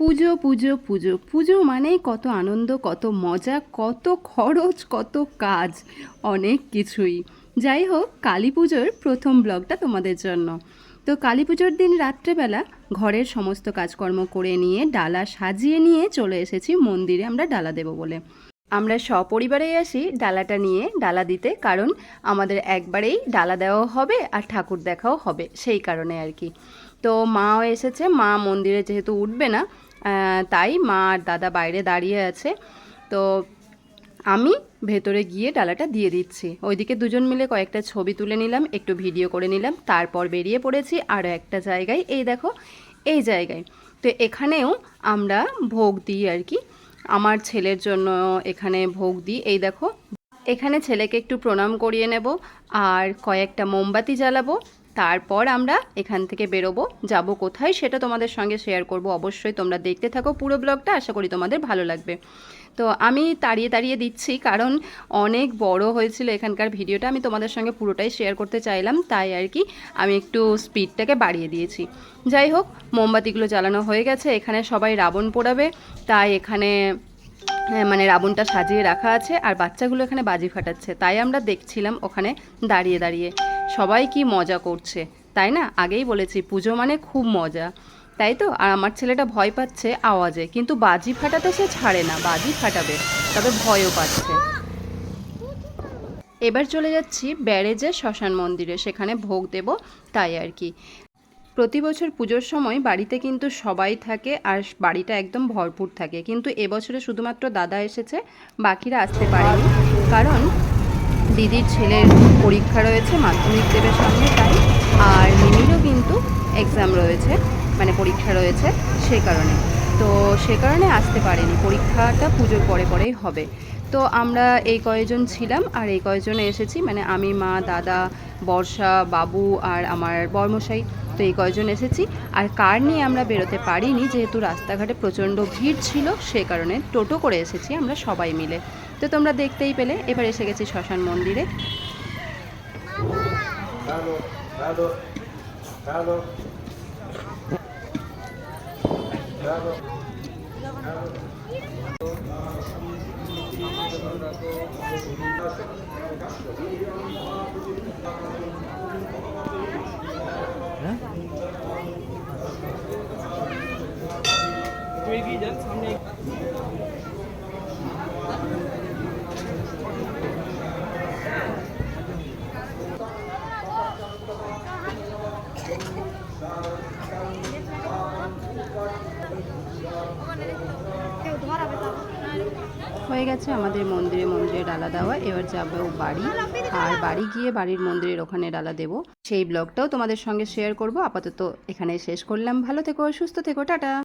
পুজো পুজো পুজো। পুজো মানেই কত আনন্দ, কত মজা, কত খরচ, কত কাজ, অনেক কিছুই। যাই হোক, কালী পুজোর প্রথম ব্লগটা তোমাদের জন্য। তো কালী পুজোর দিন রাত্রেবেলা ঘরের সমস্ত কাজকর্ম করে নিয়ে, ডালা সাজিয়ে নিয়ে চলে এসেছি মন্দিরে। আমরা ডালা দেবো বলে। আমরা সপরিবারেই আসি ডালাটা নিয়ে, ডালা দিতে। কারণ আমাদের একবারেই ডালা দেওয়াও হবে আর ঠাকুর দেখাও হবে। সেই কারণে আর কি। তো মাও এসেছে। মা মন্দিরে যেহেতু উঠবে না তাই মা আর দাদা বাইরে দাঁড়িয়ে আছে। তো আমি ভেতরে গিয়ে ডালাটা দিয়ে দিচ্ছি। ওইদিকে দুজন মিলে কয়েকটা ছবি তুলে নিলাম, একটু ভিডিও করে নিলাম, তারপর বেরিয়ে পড়েছি আরও একটা জায়গায়। এই দেখো, এই জায়গায়। তো এখানেও আমরা ভোগ দিই আর কি। আমার ছেলের জন্য এখানে ভোগ দিই। এই দেখো, এখানে ছেলেকে একটু প্রণাম করিয়ে নেব, আর কয়েকটা মোমবাতি জ্বালাবো তারপর আমরা এখান থেকে বেরোবো যাব কোথায় সেটা তোমাদের সঙ্গে শেয়ার করব। অবশ্যই তোমরা দেখতে থাকো পুরো ব্লগটা আশা করি তোমাদের ভালো লাগবে। তো আমি তাড়িয়ে তাড়িয়ে দিচ্ছি কারণ অনেক বড় হয়েছিল এখানকার ভিডিওটা আমি তোমাদের সঙ্গে পুরোটাই শেয়ার করতে চাইলাম তাই আর কি আমি একটু স্পিডটাকে বাড়িয়ে দিয়েছি। যাই হোক মোমবাতিগুলো জ্বালানো হয়ে গেছে এখানে সবাই রাবণ পোড়াবে তাই এখানে হ্যাঁ, মানে রাবণটা সাজিয়ে রাখা আছে আর বাচ্চাগুলো এখানে বাজি ফাটাচ্ছে তাই আমরা দেখছিলাম ওখানে দাঁড়িয়ে দাঁড়িয়ে। সবাই কি মজা করছে, তাই না? আগেই বলেছি, পুজো মানে খুব মজা। তাই তো? আর আমার ছেলেটা ভয় পাচ্ছে আওয়াজে, কিন্তু বাজি ফাটাতে সে ছাড়ে না, বাজি ফাটাবে, তবে ভয়ও পাচ্ছে। এবার চলে যাচ্ছি ব্যারেজে শ্মশান মন্দিরে, সেখানে ভোগ দেব, তাই আর কি। প্রতি বছর পুজোর সময় বাড়িতে কিন্তু সবাই থাকে, আর বাড়িটা একদম ভরপুর থাকে। কিন্তু এবছরে শুধুমাত্র দাদা এসেছে, বাকিরা আসতে পারেনি। কারণ দিদির ছেলের পরীক্ষা রয়েছে মাধ্যমিক দেবে সামনে তাই। আর মিমিরও কিন্তু এক্সাম রয়েছে মানে পরীক্ষা রয়েছে সে কারণে। তো সে কারণে আসতে পারেনি, পরীক্ষাটা পুজোর পরে পরেই হবে। তো আমরা এই কয়েকজন ছিলাম আর এই কয়েকজনে এসেছি মানে আমি, মা, দাদা, বর্ষা, বাবু আর আমার বর্মশাই, তো এই কয়জন এসেছি। আর কার নিয়ে আমরা বেরোতে পারিনি, যেহেতু রাস্তাঘাটে প্রচণ্ড ভিড় ছিল, সে কারণে টোটো করে এসেছি আমরা সবাই মিলে। তো তোমরা দেখতেই পেলে এবার এসে গেছি শ্মশান মন্দিরে Hello, hello, hello. Hello. হয়ে গেছে আমাদের মন্দিরে মন্দিরে ডালা দেওয়া। এবার যাব বাড়ি। আর বাড়ি গিয়ে বাড়ির মন্দিরের ওখানে ডালা দেব। সেই ব্লগটাও তোমাদের সঙ্গে শেয়ার করব। আপাতত এখানে শেষ করলাম। ভালো থেকো, সুস্থ থেকো, টাটা।